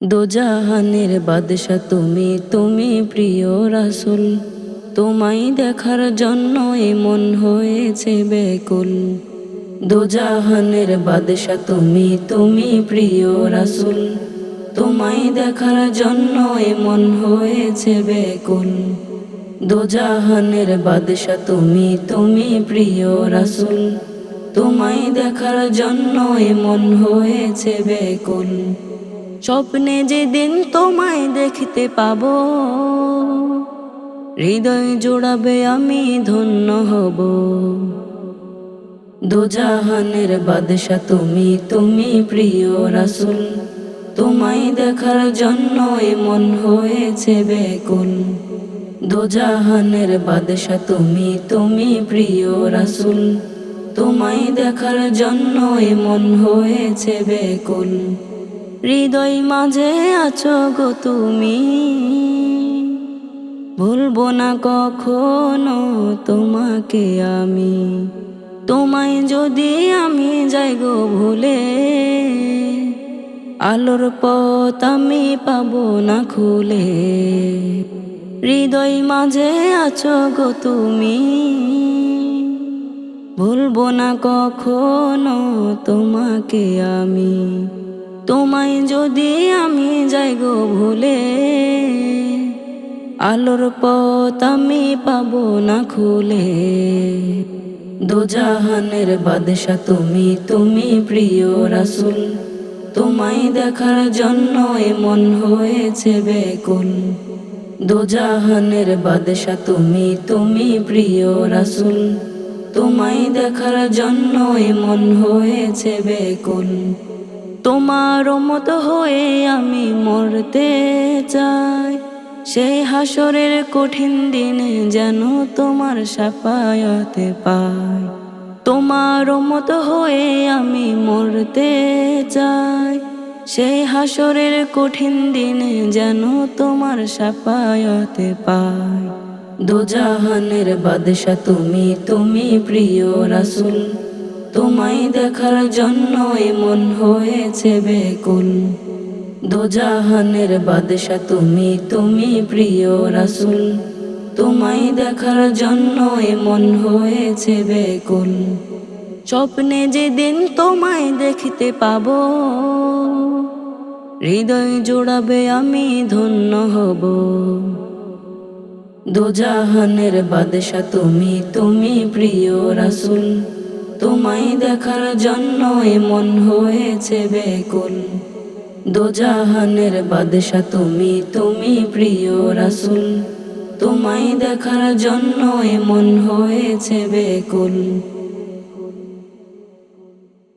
দোজাহানের বাদশা তুমি তুমি প্রিয় রাসুল। তোমায় দেখার জন্য এমন হয়েছে বেকুল। দোজাহানের বাদশা তুমি তুমি প্রিয় রাসুল। তোমায় দেখার জন্য মন হয়েছে বেকুল। দোজাহানের বাদশা তুমি তুমি প্রিয় রাসুল। তোমায় দেখার জন্য মন হয়েছে বেকুল। স্বপ্নে যেদিন তোমায় দেখতে পাব, হৃদয় জোড়াবে আমি ধন্য হব। দোজাহানের বাদশা তুমি তুমি প্রিয় রাসুল। তোমায় দেখার জন্য মন হয়েছে বেকুল। দোজাহানের বাদশা তুমি তুমি প্রিয় রাসুল। তোমায় দেখার জন্য মন হয়েছে বেকুল। হৃদয় মাঝে আছো গো তুমি। ভুলবো না কখনো তোমাকে আমি। তোমায় যদি আমি যাই গো ভুলে, আলোর পথ আমি পাবো না খুলে। হৃদয় মাঝে আছো গো তুমি। ভুলবো না কখনো তোমাকে আমি। তোমায় যদি আমি যাই গো ভুলে, আলোর পথ আমি পাবো না খুলে। দোজাহানের বাদশা তুমি তুমি প্রিয় রাসুল, তোমায় দেখার জন্য এমন হয়েছে বেকুল। দোজাহানের বাদশা তুমি তুমি প্রিয় রাসুল, তোমায় দেখার জন্য মন হয়েছে বেকুল। তোমার মতো হয়ে আমি মরতে চাই। সেই হাসরের কঠিন দিনে যেন তোমার সাফায়তে পাই। তোমার মতো হয়ে আমি মরতে চাই। সেই হাসরের কঠিন দিনে যেন তোমার সাফায়তে পাই। দোজাহানের বাদশা তুমি তুমি প্রিয় রাসুল। তোমায় দেখার জন্য এমন হয়েছে বেকুল। দোজাহানের বাদশা তুমি তুমি প্রিয় রাসুল। তোমায় দেখার জন্য এমন হয়েছে বেকুল। স্বপ্নে যেদিন তোমায় দেখতে পাবো, হৃদয় জোড়াবে আমি ধন্য হব। দোজাহানের বাদশা তুমি তুমি প্রিয় রাসুল। তোমায় দেখার জন্য এমন হয়েছে বেকুল। দোজাহানের বাদশা তুমি তুমি প্রিয় রাসুল। তোমায় দেখার জন্য এমন হয়েছে বেকুল।